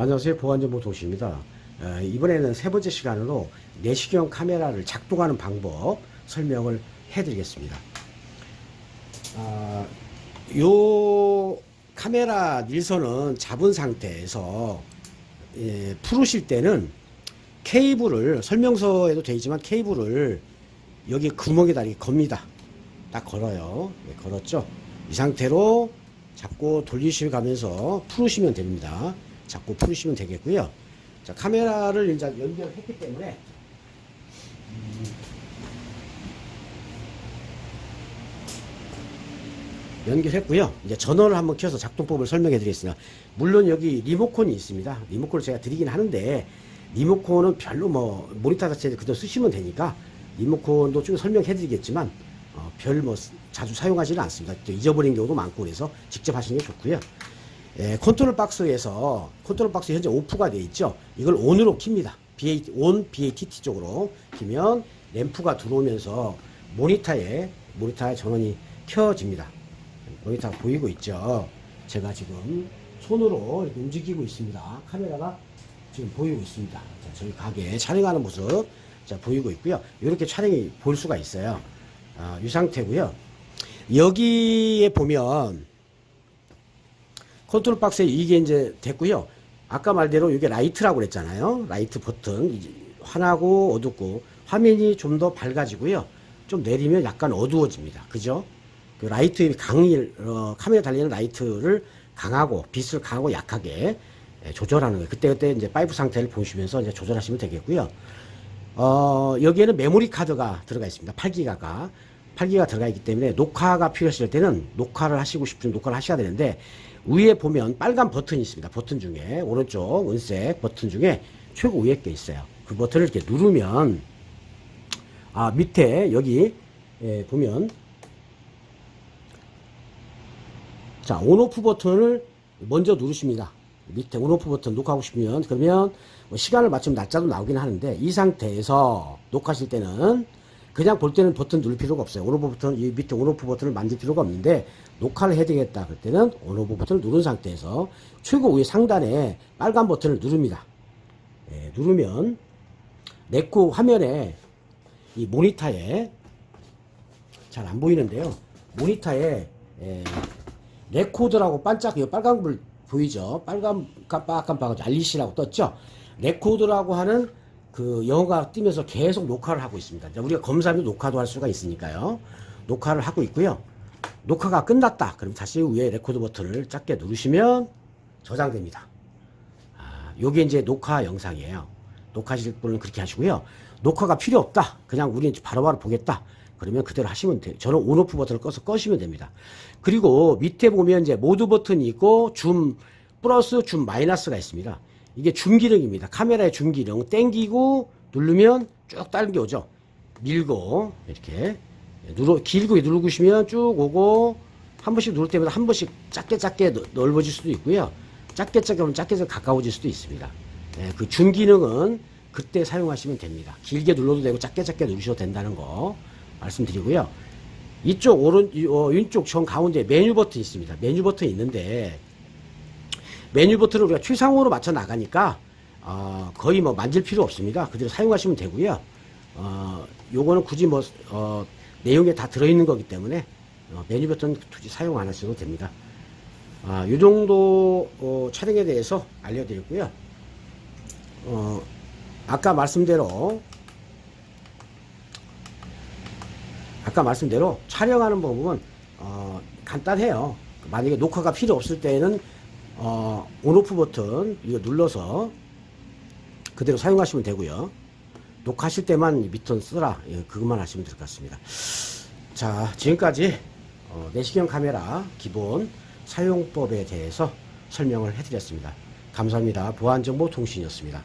안녕하세요. 보안정보 도시입니다. 어, 이번에는 세 번째 시간으로 내시경 카메라를 작동하는 방법 설명을 해드리겠습니다. 아, 요 카메라 닐선은 잡은 상태에서 예, 풀으실 때는 케이블을 설명서에도 되어 있지만 케이블을 여기 구멍에다 이렇게 겁니다. 딱 걸어요. 네, 걸었죠. 이 상태로 잡고 돌리시며 가면서 풀으시면 됩니다. 잡고 풀으시면 되겠고요. 자, 카메라를 이제 연결했기 때문에 음, 연결했고요. 이제 전원을 한번 켜서 작동법을 설명해 드리겠습니다. 물론 여기 리모컨이 있습니다. 리모컨을 제가 드리긴 하는데 리모컨은 별로 뭐 모니터 자체를 그대로 쓰시면 되니까 리모컨도 좀 설명해 드리겠지만 어, 별뭐 자주 사용하지는 않습니다. 또 잊어버린 경우도 많고 그래서 직접 하시는 게 좋고요. 예, 컨트롤 박스에서 컨트롤 박스 현재 오프가 되어 있죠. 이걸 온으로 킵니다. BAT, 온 BATT 쪽으로 키면 램프가 들어오면서 모니터에 모니터에 전원이 켜집니다. 모니터가 보이고 있죠. 제가 지금 손으로 이렇게 움직이고 있습니다. 카메라가 지금 보이고 있습니다. 자, 저희 가게 촬영하는 모습 자, 보이고 있고요. 이렇게 촬영이 볼 수가 있어요. 아, 이 상태고요. 여기에 보면 컨트롤 박스에 이게 이제 됐고요. 아까 말대로 이게 라이트라고 그랬잖아요. 라이트 버튼 환하고 어둡고 화면이 좀 더 밝아지고요. 좀 내리면 약간 어두워집니다. 그죠? 그 라이트 강일 어, 카메라 달리는 라이트를 강하고 빛을 강하고 약하게 예, 조절하는 거예요. 그때 그때 이제 파이프 상태를 보시면서 이제 조절하시면 되겠고요. 어, 여기에는 메모리 카드가 들어가 있습니다. 8기가가 8기가 들어가 있기 때문에 녹화가 필요하실 때는 녹화를 하시고 싶으면 녹화를 하셔야 되는데 위에 보면 빨간 버튼이 있습니다. 버튼 중에 오른쪽 은색 버튼 중에 최고 위에 게 있어요. 그 버튼을 이렇게 누르면 아 밑에 여기 예, 보면 자 온오프 버튼을 먼저 누르십니다. 밑에 온오프 버튼 녹화하고 싶으면 그러면 뭐 시간을 맞추면 날짜도 나오긴 하는데 이 상태에서 녹화하실 때는 그냥 볼 때는 버튼 누를 필요가 없어요. 온오프 버튼 이 밑에 온오프 버튼을 만질 필요가 없는데 녹화를 해야 되겠다 그럴 때는 온오프 버튼을 누른 상태에서 최고 위에 상단에 빨간 버튼을 누릅니다. 예, 누르면 네코 화면에 이 모니터에 잘 안 보이는데요. 모니터에 예, 레코드라고 반짝 이 빨간 불 보이죠? 빨간 깜빡깜빡 알리시라고 떴죠? 레코드라고 하는 그 영어가 뜨면서 계속 녹화를 하고 있습니다. 우리가 검사하면 녹화도 할 수가 있으니까요. 녹화를 하고 있고요. 녹화가 끝났다. 그럼 다시 위에 레코드 버튼을 작게 누르시면 저장됩니다. 아, 요게 이제 녹화 영상이에요. 녹화하실 분은 그렇게 하시고요. 녹화가 필요 없다. 그냥 우리는 바로바로 보겠다. 그러면 그대로 하시면 돼요. 저는 온오프 버튼을 꺼서 꺼시면 됩니다. 그리고 밑에 보면 이제 모드 버튼이 있고 줌 플러스 줌 마이너스가 있습니다. 이게 줌 기능입니다. 카메라의 줌 기능. 땡기고 누르면 쭉 당겨오죠. 밀고 이렇게 누르 길고 누르시면 쭉 오고 한 번씩 누를 때마다 한 번씩 작게 작게 넓- 넓어질 수도 있고요. 작게 작게 하면 작게 작게 가까워질 수도 있습니다. 예, 그줌 기능은 그때 사용하시면 됩니다. 길게 눌러도 되고 작게 작게 누르셔도 된다는 거 말씀드리고요. 이쪽 오른 이- 어, 왼쪽 정 가운데 메뉴 버튼 있습니다. 메뉴 버튼 있는데 메뉴 버튼을 우리가 최상으로 맞춰 나가니까 어, 거의 뭐 만질 필요 없습니다. 그대로 사용하시면 되고요. 어, 요거는 굳이 뭐 어, 내용에 다 들어있는 거기 때문에 어, 메뉴 버튼 굳이 사용 안 하셔도 됩니다. 아, 요 정도 어, 촬영에 대해서 알려드렸고요. 어, 아까 말씀대로 아까 말씀대로 촬영하는 방법은 어, 간단해요. 만약에 녹화가 필요 없을 때는 어, 온오프 버튼 이거 눌러서 그대로 사용하시면 되고요. 녹화하실 때만 이 밑턴 쓰라 예, 그것만 하시면 될 것 같습니다. 자 지금까지 어, 내시경 카메라 기본 사용법에 대해서 설명을 해드렸습니다. 감사합니다. 보안정보 통신이었습니다.